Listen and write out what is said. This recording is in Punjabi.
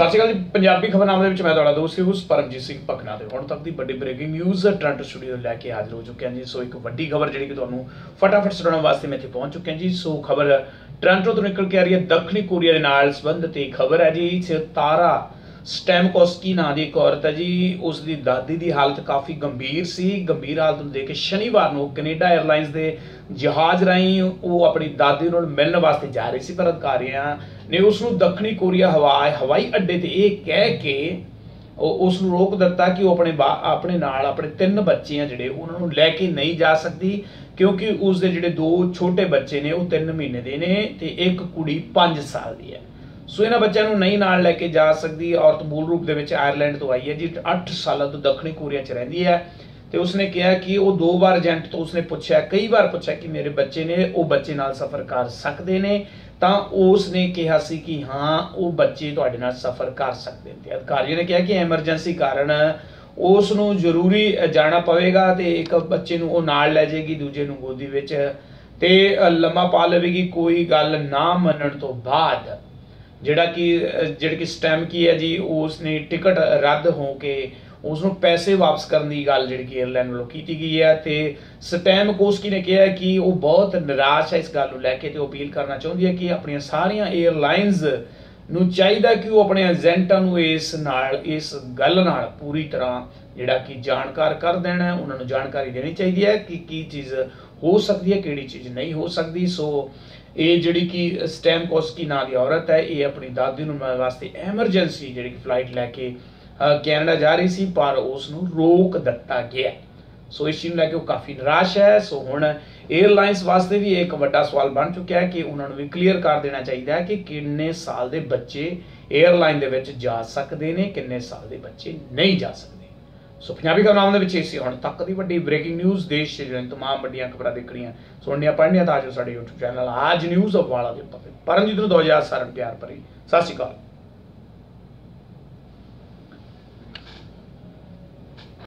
ਸਤਿ ਸ਼੍ਰੀ ਅਕਾਲ ਜੀ। ਪੰਜਾਬੀ ਖਬਰਨਾਮੇ ਦੇ ਵਿੱਚ ਮੈਂ ਤੁਹਾਡਾ ਦੋਸਤ ਉਸ ਪਰਮਜੀਤ ਸਿੰਘ ਪਕਨਾ ਦੇ ਹੁਣ ਤੱਕ ਦੀ ਵੱਡੀ ਬ੍ਰੇਕਿੰਗ ਨਿਊਜ਼ ਟ੍ਰਾਂਟੋ ਸਟੂਡੀਓ ਲੈ ਕੇ ਹਾਜ਼ਰ ਹੋ ਚੁੱਕੇ ਹਾਂ ਜੀ। ਸੋ ਇੱਕ ਵੱਡੀ ਖਬਰ ਜਿਹੜੀ ਕਿ ਤੁਹਾਨੂੰ ਫਟਾਫਟ ਸੁਣਾਉਣ ਵਾਸਤੇ ਮੈਂ ਇੱਥੇ ਪਹੁੰਚ ਚੁੱਕਿਆ ਜੀ। ਸੋ ਖਬਰ ਟ੍ਰਾਂਟੋ ਤੋਂ ਨਿਕਲ ਕੇ ਆ ਰਹੀ ਹੈ। ਦੱਖਣੀ ਕੋਰੀਆ ਦੇ ਨਾਲ ਸੰਬੰਧਿਤ ਇਹ ਖਬਰ ਹੈ ਜੀ। ਤਾਰਾ ਸਟੈਮਕੋਸਕੀ ਨਾਂ ਦੀ ਇੱਕ ਔਰਤ ਹੈ ਜੀ, ਉਸ ਦੀ ਦਾਦੀ ਦੀ ਹਾਲਤ ਕਾਫੀ ਗੰਭੀਰ ਸੀ। ਗੰਭੀਰ ਹਾਲਤ ਨੂੰ ਦੇਖ ਕੇ ਸ਼ਨੀਵਾਰ ਨੂੰ ਕੈਨੇਡਾ 에ਅਰਲਾਈਨਸ ਦੇ ਜਹਾਜ਼ ਰਾਹੀਂ ਉਹ ਆਪਣੀ ਦਾਦੀ ਨਾਲ ਮਿਲਣ ਵਾਸਤੇ ਜਾ ਰਹੀ ਸੀ, ਪਰ ਅਧਿਕਾਰੀਆਂ ਨੇ ਉਸ ਨੂੰ ਦੱਖਣੀ ਕੋਰੀਆ ਹਵਾਈ ਹਵਾਈ ਅੱਡੇ ਤੇ ਇਹ ਕਹਿ ਕੇ ਉਹ ਉਸ ਨੂੰ ਰੋਕ ਦਿੱਤਾ ਕਿ ਉਹ ਆਪਣੇ ਆਪਣੇ ਨਾਲ ਆਪਣੇ ਤਿੰਨ ਬੱਚੇ ਆ ਜਿਹੜੇ ਉਹਨਾਂ ਨੂੰ ਲੈ ਕੇ ਨਹੀਂ ਜਾ ਸਕਦੀ, ਕਿਉਂਕਿ ਉਸ ਦੇ ਜਿਹੜੇ ਦੋ ਛੋਟੇ ਬੱਚੇ ਨੇ, ਉਹ 3 ਮਹੀਨੇ ਦੇ ਨੇ ਤੇ ਇੱਕ ਕੁੜੀ 5 ਸਾਲ ਦੀ ਹੈ। ਸੋ ਇਹਨਾਂ ਬੱਚਿਆਂ ਨੂੰ ਨਹੀਂ ਨਾਲ ਲੈ ਕੇ ਜਾ ਸਕਦੀ। ਔਰਤ ਮੂਲ ਰੂਪ ਦੇ ਵਿੱਚ ਆਇਰਲੈਂਡ ਤੋਂ ਆਈ ਹੈ, ਜੀ 8 ਸਾਲਾਂ ਤੋਂ ਦੱਖਣੀ ਕੋਰੀਆ 'ਚ ਰਹਿੰਦੀ ਹੈ। ਤੇ ਉਸਨੇ ਕਿਹਾ ਕਿ ਉਹ ਦੋ ਵਾਰ ਏਜੰਟ ਤੋਂ ਉਸਨੇ ਪੁੱਛਿਆ, ਕਈ ਵਾਰ ਪੁੱਛਿਆ ਕਿ ਮੇਰੇ ਬੱਚੇ ਨੇ, ਉਹ ਬੱਚੇ ਨਾਲ ਸਫ਼ਰ ਕਰ ਸਕਦੇ ਨੇ? ਤਾਂ ਉਸ ਨੇ ਕਿਹਾ ਸੀ ਕਿ ਹਾਂ, ਉਹ ਬੱਚੇ ਤੁਹਾਡੇ ਨਾਲ ਸਫ਼ਰ ਕਰ ਸਕਦੇ ਨੇ। ਤੇ ਅਧਿਕਾਰੀ ਨੇ ਕਿਹਾ ਕਿ ਐਮਰਜੈਂਸੀ ਕਾਰਨ ਉਸ ਨੂੰ ਜ਼ਰੂਰੀ ਜਾਣਾ ਪਵੇਗਾ ਤੇ ਇੱਕ ਬੱਚੇ ਨੂੰ ਉਹ ਨਾਲ ਲੈ ਜਾਏਗੀ, ਦੂਜੇ ਨੂੰ ਗੋਦੀ ਵਿੱਚ। ਤੇ ਲੰਮਾ ਪਾ ਲਵੇਗੀ, ਕੋਈ ਗੱਲ ਨਾ ਮੰਨਣ ਤੋਂ ਬਾਅਦ ਜਿਹੜਾ ਕਿ ਜਿਹੜੀ ਕਿ ਸਟੈਮ ਕੀ ਹੈ ਜੀ ਉਸ ਨੇ ਟਿਕਟ ਰੱਦ ਹੋ ਕੇ ਉਸ ਨੂੰ ਪੈਸੇ ਵਾਪਸ ਕਰਨ ਦੀ ਗੱਲ ਜਿਹੜੀ ਕਿ 에ਅਰਲਾਈਨ ਵੱਲੋਂ ਕੀਤੀ ਗਈ ਹੈ ਤੇ ਸਟੈਮ ਕੋਸਕੀ ਨੇ ਕਿਹਾ ਕਿ ਉਹ ਬਹੁਤ ਨਿਰਾਸ਼ ਹੈ ਇਸ ਗੱਲ ਨੂੰ ਲੈ ਕੇ ਤੇ ਉਹ ਅਪੀਲ ਕਰਨਾ ਚਾਹੁੰਦੀ ਹੈ ਕਿ ਆਪਣੀਆਂ ਸਾਰੀਆਂ 에ਅਰਲਾਈਨਸ ਨੂੰ ਚਾਹੀਦਾ ਕਿ ਉਹ ਆਪਣੇ ਏਜੰਟਾਂ ਨੂੰ ਇਸ ਨਾਲ, ਇਸ ਗੱਲ ਨਾਲ ਪੂਰੀ ਤਰ੍ਹਾਂ ਜਿਹੜਾ ਕਿ ਜਾਣਕਾਰ ਕਰ ਦੇਣਾ ਉਹਨਾਂ ਨੂੰ ਜਾਣਕਾਰੀ ਦੇਣੀ ਚਾਹੀਦੀ ਹੈ ਕਿ ਕੀ ਚੀਜ਼ ਹੋ ਸਕਦੀ ਹੈ, ਕਿਹੜੀ ਚੀਜ਼ ਨਹੀਂ ਹੋ ਸਕਦੀ। ਸੋ ਇਹ ਜਿਹੜੀ ਕਿ ਸਟੈਮਕੋਸਕੀ ਨਾਂ ਦੀ ਔਰਤ ਹੈ, ਇਹ ਆਪਣੀ ਦਾਦੀ ਨੂੰ ਮਿਲਣ ਵਾਸਤੇ ਐਮਰਜੈਂਸੀ ਜਿਹੜੀ ਕਿ ਫਲਾਈਟ ਲੈ ਕੇ ਕੈਨੇਡਾ ਜਾ ਰਹੀ ਸੀ, ਪਰ ਉਸ ਨੂੰ ਰੋਕ ਦਿੱਤਾ ਗਿਆ। ਸੋ ਇਸ ਚੀਜ਼ ਨੂੰ ਲੈ ਕੇ ਉਹ ਕਾਫੀ ਨਿਰਾਸ਼ ਹੈ। ਸੋ ਹੁਣ 에ਅਰਲਾਈਨਸ ਵਾਸਤੇ ਵੀ ਇੱਕ ਵੱਡਾ ਸਵਾਲ ਬਣ ਚੁੱਕਿਆ ਹੈ ਕਿ ਉਹਨਾਂ ਨੂੰ ਵੀ ਕਲੀਅਰ ਕਰ ਦੇਣਾ ਚਾਹੀਦਾ ਹੈ ਕਿ ਕਿੰਨੇ ਸਾਲ ਦੇ ਬੱਚੇ 에ਅਰਲਾਈਨ ਦੇ ਵਿੱਚ ਜਾ ਸਕਦੇ ਨੇ, ਕਿੰਨੇ ਸਾਲ ਦੇ ਬੱਚੇ ਨਹੀਂ ਜਾ ਸਕਦੇ। ਸੋ ਪੰਜਾਬੀ ਨਾਮ ਦੇ ਵਿੱਚ ਇਸੇ ਹੁਣ ਤੱਕ ਦੀ ਵੱਡੀ ਬ੍ਰੇਕਿੰਗ ਨਿਊਜ਼ ਦੇਸ਼ ਦੇ ਜਿਹੜੇ तमाम ਵੱਡੀਆਂ ਖਬਰਾਂ ਦੇਖਣੀਆਂ ਸੁਣਨੀਆਂ ਪੜ੍ਹਨੀਆਂ ਤਾਂ ਆਜੋ ਸਾਡੇ YouTube ਚੈਨਲ ਆਜ ਨਿਊਜ਼ ਵਾਲਾ ਦੇ ਉੱਤੇ ਪਰਮਜੀਤ ਨੂੰ 2000 ਸਾਰਨ ਪਿਆਰ ਭਰੀ ਸਤਿ ਸ਼੍ਰੀ ਅਕਾਲ